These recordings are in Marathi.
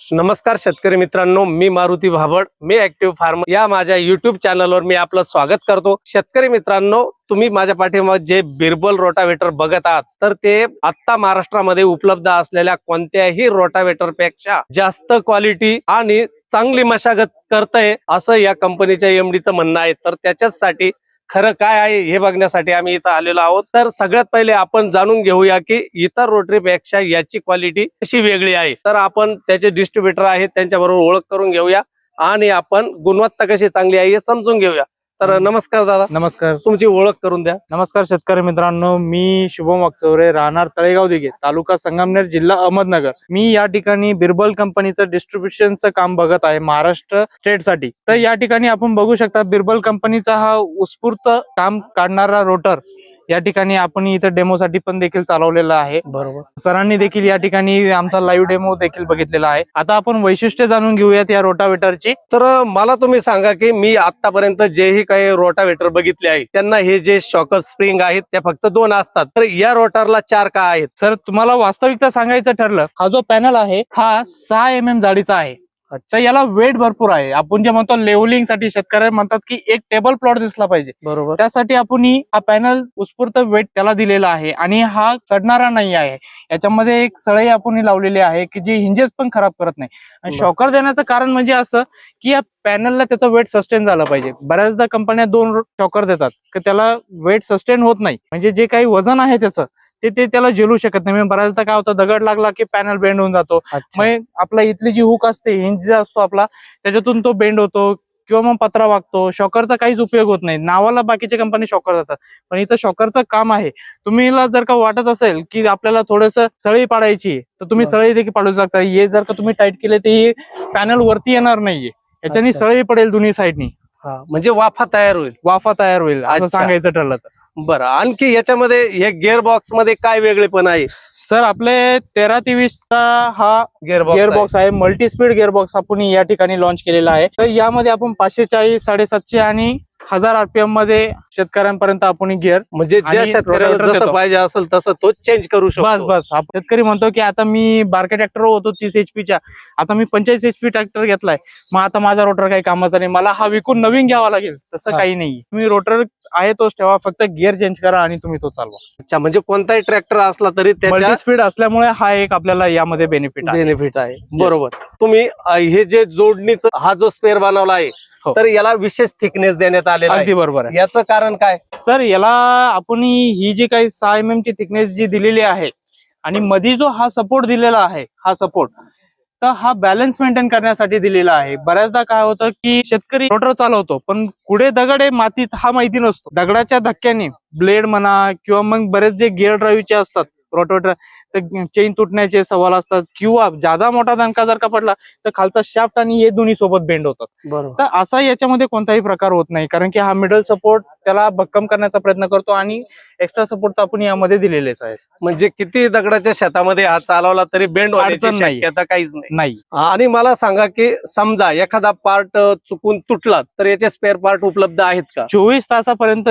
नमस्कार शेतकरी मित्रांनो मी मारुती भाबड मी ऍक्टिव्ह फार्म या माझ्या युट्यूब चॅनलवर मी आपलं स्वागत करतो. शेतकरी मित्रांनो तुम्ही माझ्या पाठीमागे जे बिरबल रोटावेटर बघत आहात तर ते आत्ता महाराष्ट्रामध्ये उपलब्ध असलेल्या कोणत्याही रोटावेटरपेक्षा जास्त क्वालिटी आणि चांगली मशागत करतय असं या कंपनीच्या एमडीचं म्हणणं आहे. तर त्याच्याचसाठी खरं काय आहे हे बघण्यासाठी आम्ही इथं आलेलो आहोत. तर सगळ्यात पहिले आपण जाणून घेऊया की इतर रोटरीपेक्षा याची क्वालिटी कशी वेगळी आहे. तर आपण त्याचे डिस्ट्रीब्युटर आहेत त्यांच्याबरोबर ओळख करून घेऊया. आणि आपण गुणवत्ता कशी चांगली आहे हे समजून घेऊया. तर नमस्कार दादा. नमस्कार. तुमची ओळख करून द्या. नमस्कार शेतकरी मित्रांनो मी शुभम वागचौरे राहणार तळेगाव दिघे तालुका संगमनेर जिल्हा अहमदनगर. मी या ठिकाणी बिरबल कंपनीचं डिस्ट्रीब्युशनचं काम बघत आहे महाराष्ट्र स्टेटसाठी. तर या ठिकाणी आपण बघू शकता बिरबल कंपनीचा हा उत्स्फूर्त काम काढणारा रोटर या ठिकाणी आपण इथं डेमोसाठी पण देखील चालवलेला आहे. बरोबर. सरांनी देखील या ठिकाणी आमचा लाईव्ह डेमो देखील बघितलेला आहे. आता आपण वैशिष्ट्य जाणून घेऊयात या रोटावेटरची तर मला तुम्ही सांगा की मी आतापर्यंत जेही काही रोटावेटर बघितले आहे त्यांना हे जे शॉकअप स्प्रिंग आहेत त्या फक्त दोन असतात. तर या रोटरला चार का आहेत? सर तुम्हाला वास्तविकता सांगायचं ठरलं. हा जो पॅनल आहे हा सहा एम एम जाडीचा आहे. तर याला वेट भरपूर आहे. आपण जे म्हणतो लेवलिंगसाठी शेतकरी म्हणतात की एक टेबल प्लॉट दिसला पाहिजे. बरोबर. त्यासाठी आपण ही हा पॅनल उत्स्फूर्त वेट त्याला दिलेला आहे आणि हा चढणारा नाही आहे. याच्यामध्ये एक सळई आपण लावलेली आहे की जी हिंजेस पण खराब करत नाही. आणि. शॉकर देण्याचं कारण म्हणजे असं की या पॅनलला त्याचं वेट सस्टेन झालं पाहिजे. बऱ्याचदा कंपन्या दोन शॉकर देतात की त्याला वेट सस्टेन होत नाही. म्हणजे जे काही वजन आहे त्याचं ते ते त्याला झेलू शकत नाही. म्हणजे बऱ्याचदा काय होतं दगड लागला की पॅनल बेंड होऊन जातो. मग आपला इथली जी हुक असते हिंज जो असतो आपला त्याच्यातून तो बेंड होतो किंवा मग पत्रा वागतो. शॉकरचा काहीच उपयोग होत नाही. नावाला बाकीच्या कंपनी शॉकर जातात. पण इथं शॉकरचं काम आहे. तुम्हीला जर का वाटत असेल की आपल्याला थोडस सळई पाडायची तर तुम्ही. सळई देखील पाडू शकता. हे जर का तुम्ही टाईट केले तर हे पॅनल वरती येणार नाहीये. याच्याने. सळई पडेल दोन्ही साईडनी म्हणजे वाफा तयार होईल. वाफा तयार होईल असं. सांगायचं ठरलं तर. बरं आणखी याच्यामध्ये हे गिअर बॉक्समध्ये काय वेगळेपण आहे? सर आपले तेरा तेवीसचा हा गिअर गिअर बॉक्स आहे. मल्टी स्पीड गिअर बॉक्स आपण या ठिकाणी लॉन्च केलेला आहे. तर यामध्ये आपण पाचशे चाळीस साडेसातशे आणि हजार आरपीएममध्ये शेतकऱ्यांपर्यंत आपण गिअर म्हणजे ज्या आणि शेतकऱ्याला जसं देतो. पाहिजे असेल तसं तो चेंज करू बस शकतो. बस आप- शेतकरी म्हणतो की आता मी बारके ट्रॅक्टर होतो तीस एचपीच्या आता मी पंचेचाळीस एचपी ट्रॅक्टर घेतलाय. मग आता माझा रोटर काही कामाचा नाही. मला हा विकून नवीन घ्यावा लागेल. तसं हा. काही नाही. तुम्ही रोटर आहे तोच ठेवा. फक्त गिअर चेंज करा आणि तुम्ही तो चालवा. अच्छा म्हणजे कोणताही ट्रॅक्टर असला तरी त्याच्या मल्टी स्पीड असल्यामुळे हा एक आपल्याला यामध्ये बेनिफिट आहे. बेनिफिट आहे. बरोबर. तुम्ही अ, हे जे जोडणीचं हा जो स्पेअर बनवला आहे. तर याला विशेष थिकनेस देण्यात आलेला अगदी बरोबर आहे. याचं कारण काय? सर याला आपण ही ही जी काही सहा एम एम ची थिकनेस जी दिलेली आहे आणि मध्ये जो हा सपोर्ट दिलेला आहे हा सपोर्ट तर हा बॅलन्स मेंटेन करण्यासाठी दिलेला आहे. बऱ्याचदा काय होतं की शेतकरी रोटर चालवतो पण कुठे दगड आहे मातीत हा माहिती नसतो. दगडाच्या धक्क्याने ब्लेड म्हणा किंवा मग बरेच जे गिअर ड्राईव्हचे असतात रोटोटर तर चेन तुटण्याचे सवाल असतात किंवा जादा मोठा दणका जर का पडला तर खालचा शाफ्ट आणि हे दोन्ही सोबत बेंड होतात. बरोबर. तर असा याच्यामध्ये कोणताही प्रकार होत नाही कारण की हा मिडल सपोर्ट त्याला भक्कम करण्याचा प्रयत्न करतो आणि एक्स्ट्रा सपोर्ट आपण यामध्ये दिलेलेच आहे म्हणजे किती दगडाच्या शेतामध्ये हा चालवला तरी बेंड होण्याची अडचण नाही. शक्यता काहीच नाही. आणि मला सांगा की समजा एखादा पार्ट चुकून तुटला तर याचे स्पेअर पार्ट उपलब्ध आहेत का? चोवीस तासापर्यंत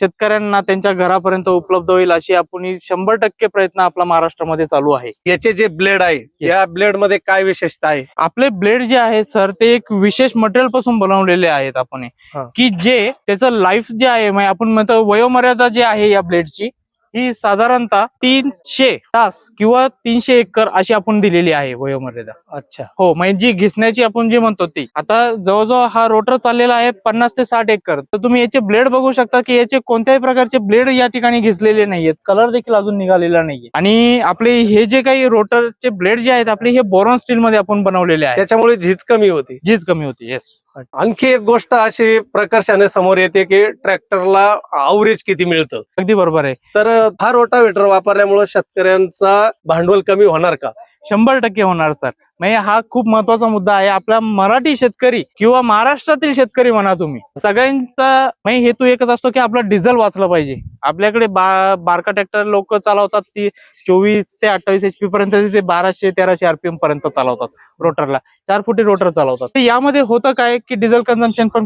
शेतकऱ्यांना त्यांच्या घरापर्यंत उपलब्ध होईल अशी आपण शंभर टक्के प्रयत्न आपला महाराष्ट्रामध्ये चालू आहे. याचे जे ब्लेड आहे या ब्लेडमध्ये काय विशेषता आहे? आपले ब्लेड जे आहेत सर ते एक विशेष मटेरियलपासून बनवलेले आहेत आपण. की जे त्याचं लाईफ जे आहे म्हणजे आपण म्हणतो वयोमर्यादा जी आहे या ब्लेडची ही साधारणतः तीनशे तास किंवा तीनशे एकर अशी आपण दिलेली आहे वयोमर्यादा. अच्छा. हो म्हणजे जी घिसण्याची आपण जे म्हणतो ती. आता जवळजवळ हा रोटर चाललेला आहे पन्नास ते साठ एकर. तर तुम्ही याचे ब्लेड बघू शकता की याचे कोणत्याही प्रकारचे ब्लेड या ठिकाणी घिसलेले नाहीयेत. कलर देखील अजून निघालेला नाहीये. आणि आपले हे जे काही रोटरचे ब्लेड जे आहेत आपले हे बोरॉन स्टील मध्ये आपण बनवलेले आहेत. त्याच्यामुळे झीज कमी होती. झीज कमी होती येस आणखी एक गोष्ट अशी प्रकर्षाने समोर येते की ट्रॅक्टरला अवरेज किती मिळतं? अगदी बरोबर आहे. तर हा रोटावेटर वापरल्यामुळे शेतकऱ्यांचा भांडवल कमी होणार का? शंभर टक्के होणार सर. म्हणजे हा खूप महत्त्वाचा मुद्दा आहे. आपला मराठी शेतकरी किंवा महाराष्ट्रातील शेतकरी म्हणा तुम्ही सगळ्यांचा म्हणजे हेतू एकच असतो की आपला डिझेल वाचलं पाहिजे. आपल्याकडे बा बारका ट्रॅक्टर लोक चालवतात ती चोवीस ते अठ्ठावीस एच पी पर्यंत ते बाराशे तेराशे आरपीएम पर्यंत चालवतात रोटरला. चार फुटी रोटर चालवतात. यामध्ये होतं काय की डिझेल कन्झम्पशन पण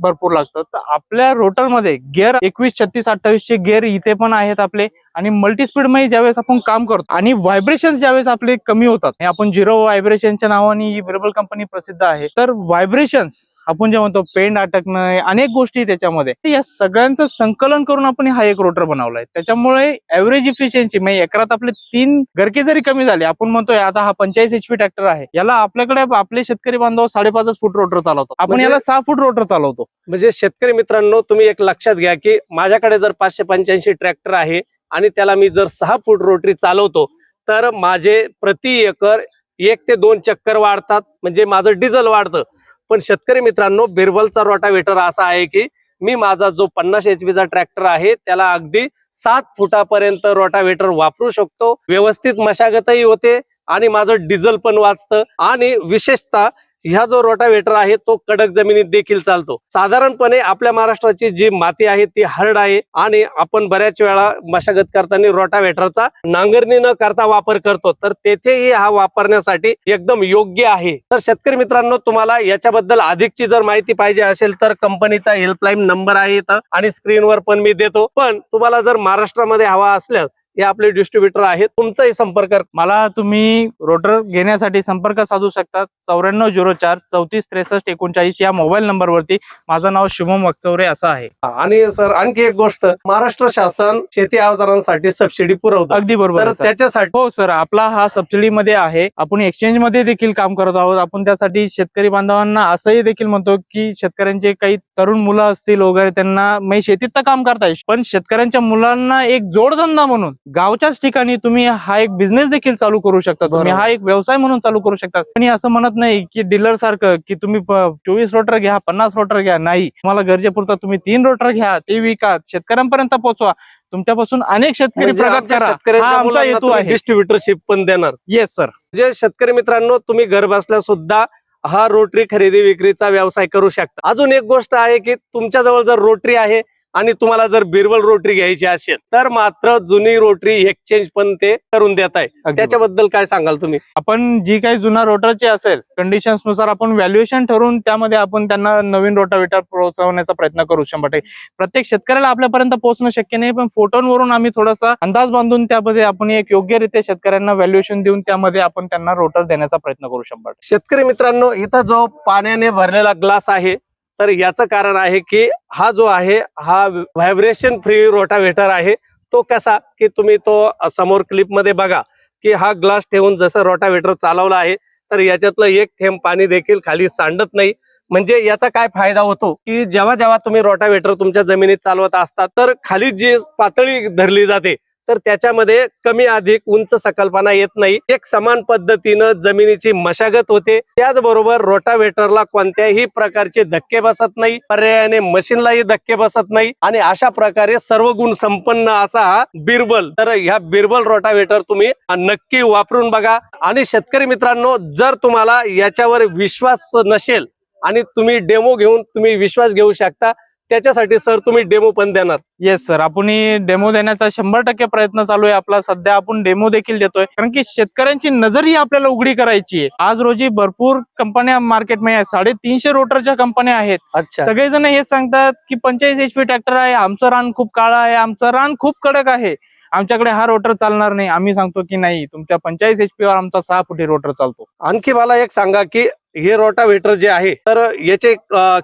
भरपूर लागतं. तर आपल्या रोटरमध्ये गिअर एकवीस छत्तीस अठ्ठावीस चे गिअर इथे पण आहेत आपले. आणि मल्टी स्पीडमध्ये ज्यावेळेस आपण काम करतो आणि व्हायब्रेशन ज्यावेळेस आपले कमी होतात आपण झिरो व्हायब्रेशनच्या नावाने ही विरेबल कंपनी प्रसिद्ध आहे. तर व्हायब्रेशन्स आपण जे म्हणतो पेंड अटकणं अनेक गोष्टी त्याच्यामध्ये. या सगळ्यांचं संकलन करून आपण हा एक रोटर बनवलाय. त्याच्यामुळे ऍव्हरेज इफिशियन्सी म्हणजे एकरात आपले तीन गरके जरी कमी झाले आपण म्हणतोय आता हा पंचेचाळीस एचपी ट्रॅक्टर आहे. याला आपल्याकडे आपले शेतकरी बांधव साडेपाच फूट रोटर चालवतो आपण म्हणजे- याला सहा फूट रोटर चालवतो. म्हणजे शेतकरी मित्रांनो तुम्ही एक लक्षात घ्या की माझ्याकडे जर पाचशे पंच्याऐंशी ट्रॅक्टर आहे आणि त्याला मी जर सहा फूट रोटरी चालवतो तर माझे प्रति एकर एक ते दोन चक्कर वाढतात. म्हणजे माझं डिझेल वाढतं. पण शेतकरी मित्रांनो बिरबलचा रोटावेटर असा आहे की मी माझा जो पन्नास एच चा ट्रॅक्टर आहे त्याला अगदी सात फुटापर्यंत रोटावेटर वापरू शकतो. व्यवस्थित मशागतही होते आणि माझं डिझेल पण वाचतं. आणि विशेषतः ह्या जो रोटावेटर आहे तो कडक जमिनीत देखील चालतो. साधारणपणे आपल्या महाराष्ट्राची जी माती आहे ती हार्ड आहे आणि आपण बऱ्याच वेळा मशागत करताना रोटावेटरचा नांगरणी न करता वापर करतो. तर तेथेही हा वापरण्यासाठी एकदम योग्य आहे. तर शेतकरी मित्रांनो तुम्हाला याच्याबद्दल अधिकची जर माहिती पाहिजे असेल तर कंपनीचा हेल्पलाईन नंबर आहे इथं आणि स्क्रीनवर पण मी देतो. पण तुम्हाला जर महाराष्ट्रामध्ये हवा असल्यास हे आपले डिस्ट्रीब्युटर आहेत. तुमचाही संपर्क मला तुम्ही रोटर घेण्यासाठी संपर्क साधू शकता. चौऱ्याण्णव झिरो चार चौतीस त्रेसष्ट एकोणचाळीस या मोबाईल नंबरवरती माझं नाव शुभम वक्चौरे असं आहे. आणि सर आणखी एक गोष्ट. महाराष्ट्र शासन शेती अवजारांसाठी सबसिडी पुरवतं. अगदी बरोबर. त्याच्यासाठी हो सर आपला हा सबसिडी मध्ये आहे. आपण एक्सचेंजमध्ये देखील काम करत आहोत. आपण त्यासाठी शेतकरी बांधवांना असंही देखील म्हणतो की शेतकऱ्यांचे काही तरुण मुलं असतील वगैरे त्यांना म्हणजे शेतीत तर काम करता येईल. पण शेतकऱ्यांच्या मुलांना एक जोडधंदा म्हणून गावच्याच ठिकाणी तुम्ही हा एक बिझनेस देखील चालू करू शकता. तुम्ही. हा एक व्यवसाय म्हणून चालू करू शकता. आणि असं म्हणत नाही की डीलर सारखं की तुम्ही चोवीस रोटर घ्या पन्नास रोटर घ्या. नाही. तुम्हाला गरजेपुरता तुम्ही तीन रोटर घ्या ते विका. शेतकऱ्यांपर्यंत पोहोचवा तुमच्यापासून अनेक शेतकरी म्हणजे प्रगत करा. हा हेतू आहे. डिस्ट्रीब्युटरशिप पण देणार. येस सर म्हणजे शेतकरी मित्रांनो तुम्ही घर बसल्या सुद्धा हा रोटरी खरेदी विक्रीचा व्यवसाय करू शकता. अजून एक गोष्ट आहे की तुमच्या जवळ जर रोटरी आहे आणि तुम्हाला जर बिरबल रोटरी घ्यायची असेल तर मात्र जुनी रोटरी एक्सचेंज पण ते करून देत आहे. त्याच्याबद्दल काय सांगाल तुम्ही? आपण जी काही जुना रोटरची असेल कंडिशन्सनुसार आपण व्हॅल्युएशन ठरवून त्यामध्ये आपण त्यांना नवीन रोटावेटर पोहोचवण्याचा प्रयत्न करू शंभर टक्के. प्रत्येक शेतकऱ्याला आपल्यापर्यंत पोहोचणं शक्य नाही पण फोटोंवरून आम्ही थोडासा अंदाज बांधून त्यामध्ये आपण एक योग्यरित्या शेतकऱ्यांना व्हॅल्युएशन देऊन त्यामध्ये आपण त्यांना रोटर देण्याचा प्रयत्न करू शंभर. शेतकरी मित्रांनो इथं जो पाण्याने भरलेला ग्लास आहे तर याचं कारण आहे की हा जो आहे हा व्हायब्रेशन फ्री रोटावेटर आहे तो कसा की तुम्ही तो समोर क्लिपमध्ये बघा की हा ग्लास ठेवून जसं रोटावेटर चालवला आहे तर याच्यातलं एक थेंब पाणी देखील खाली सांडत नाही. म्हणजे याचा काय फायदा होतो की जेव्हा जेव्हा तुम्ही रोटावेटर तुमच्या जमिनीत चालवत असता तर खाली जी पातळी धरली जाते तर त्याच्यामध्ये कमी अधिक उंच सकल्पना येत नाही. एक समान पद्धतीनं जमिनीची मशागत होते. त्याचबरोबर रोटावेटरला कोणत्याही प्रकारचे धक्के बसत नाही. पर्यायाने मशीनलाही धक्के बसत नाही. आणि अशा प्रकारे सर्व गुण संपन्न असा हा बिरबल. तर ह्या बिरबल रोटावेटर तुम्ही नक्की वापरून बघा. आणि शेतकरी मित्रांनो जर तुम्हाला याच्यावर विश्वास नसेल आणि तुम्ही डेमो घेऊन तुम्ही विश्वास घेऊ शकता त्याच्यासाठी सर तुम्ही डेमो पण देणार. येस सर आपण डेमो देण्याचा शंभर टक्के प्रयत्न चालू आहे आपला. सध्या आपण डेमो देखील देतोय. कारण की शेतकऱ्यांची नजर ही आपल्याला उघडी करायची आहे. आज रोजी भरपूर कंपन्या मार्केटमध्ये आहेत साडेतीनशे रोटरच्या कंपन्या आहेत. अच्छा. सगळेजण हेच सांगतात की पंचेचाळीस एचपी ट्रॅक्टर आहे. आमचं रान खूप काळं आहे. आमचं रान खूप कडक आहे. आमच्याकडे हा रोटर चालणार नाही. आम्ही सांगतो की नाही तुमच्या पंचेचाळीस एचपी वर आमचा सहा फुटी रोटर चालतो. आणखी मला एक सांगा की हे रोटावेटर जे आहे तर याचे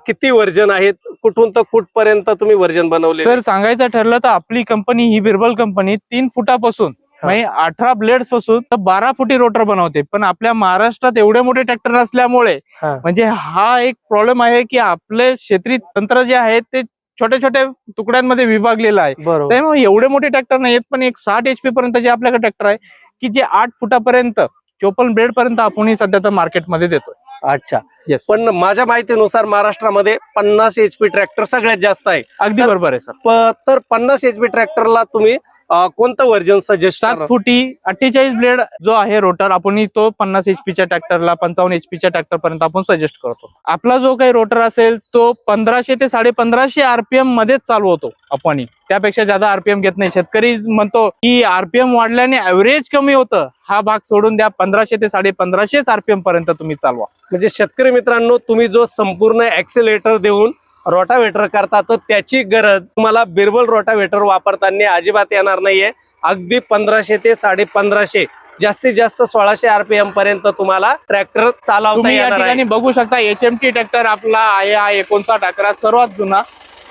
किती वर्जन आहेत? कुठून तर कुठपर्यंत तुम्ही वर्जन बनवले सर सांगायचं ठरलं तर आपली कंपनी ही बिरबल कंपनी तीन फुटापासून. म्हणजे अठरा ब्लेड्सपासून तर बारा फुटी रोटर बनवते. पण आपल्या महाराष्ट्रात एवढे मोठे ट्रॅक्टर असल्यामुळे. म्हणजे हा एक प्रॉब्लेम आहे की आपले क्षेत्रीय तंत्र जे आहे ते छोट्या छोट्या तुकड्यांमध्ये विभागलेलं आहे. त्यामुळे एवढे मोठे ट्रॅक्टर नाहीत पण एक साठ एचपी पर्यंत जे आपल्याकडे ट्रॅक्टर आहे की जे आठ फुटापर्यंत चोपन्न ब्लेड पर्यंत आपण सध्या तर मार्केटमध्ये देतोय. अच्छा. येस पण माझ्या माहितीनुसार महाराष्ट्रामध्ये पन्नास एचपी ट्रॅक्टर सगळ्यात जास्त आहे. अगदी बरोबर आहे सर तर पन्नास एचपी ट्रॅक्टरला तुम्ही कोणतं वर्जन सजेस्ट सात फुटी अठ्ठेचाळीस ब्लेड जो आहे रोटर आपण तो पन्नास एचपीच्या ट्रॅक्टरला पंचावन्न एचपीच्या ट्रॅक्टर पर्यंत आपण सजेस्ट करतो. आपला जो काही रोटर असेल तो पंधराशे ते साडे पंधराशे आरपीएम मध्येच चालू होतो आपण त्यापेक्षा जादा आरपीएम घेत नाही. शेतकरी म्हणतो की आरपीएम वाढल्याने ऍव्हरेज कमी होतं. हा भाग सोडून द्या पंधराशे ते साडे पंधराशेच आरपीएम पर्यंत तुम्ही चालवा. म्हणजे शेतकरी मित्रांनो तुम्ही जो संपूर्ण ऍक्सिलेटर देऊन रोटावेटर करता तर त्याची गरज. तुम्हाला बिरबल रोटावेटर वापरताना अजिबात येणार नाहीये. अगदी पंधराशे ते साडे पंधराशे जास्तीत जास्त सोळाशे आरपीएम पर्यंत तुम्हाला ट्रॅक्टर चालवता येणार आहे. बघू शकता एच एम टी ट्रॅक्टर आपला आहे हा एकोणसाठ अकरा सर्वात जुना.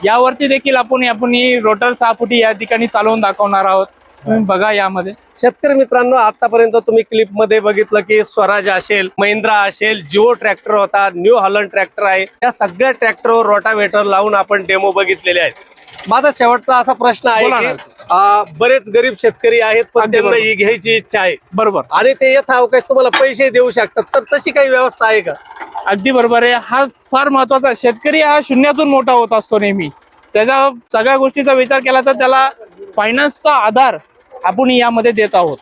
यावरती देखील आपण आपण ही रोटर सहा फुटी या ठिकाणी चालवून दाखवणार आहोत. तुम्ही बघा यामध्ये. शेतकरी मित्रांनो आतापर्यंत तुम्ही क्लिपमध्ये बघितलं की स्वराज असेल महिंद्रा असेल जिओ ट्रॅक्टर होता न्यू हॉलंड ट्रॅक्टर आहे. या सगळ्या ट्रॅक्टरवर रोटावेटर लावून आपण डेमो बघितलेले आहेत. माझा शेवटचा असा प्रश्न आहे की बरेच गरीब शेतकरी आहेत पण त्यांना. ही घ्यायची इच्छा आहे. बरोबर. आणि ते यथावकाश तुम्हाला पैसे देऊ शकतात. तर तशी काही व्यवस्था आहे का? अगदी बरोबर आहे. हा फार महत्त्वाचा शेतकरी हा शून्यातून मोठा होत असतो नेहमी. त्याच्या सगळ्या गोष्टीचा विचार केला तर त्याला फायनान्सचा आधार आपण यामध्ये देत आहोत.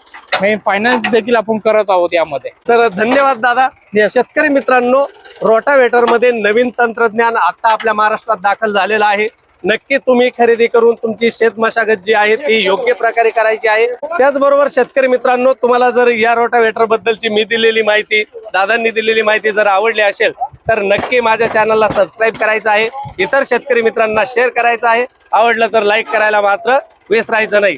फायनान्स देखील आपण करत आहोत यामध्ये. तर धन्यवाद दादा. शेतकरी मित्रांनो रोटावेटरमध्ये नवीन तंत्रज्ञान आता आपल्या महाराष्ट्रात दाखल झालेलं आहे. नक्की तुम्ही खरेदी करून तुमची शेत मशागत जी आहे ती योग्य प्रकारे करायची आहे. त्याचबरोबर शेतकरी मित्रांनो तुम्हाला जर या रोटावेटर बद्दलची मी दिलेली माहिती दादांनी दिलेली माहिती जर आवडली असेल तर नक्की माझ्या चॅनलला सबस्क्राईब करायचं आहे. इतर शेतकरी मित्रांना शेअर करायचं आहे. आवडलं तर लाईक करायला मात्र विसरायचं नाही.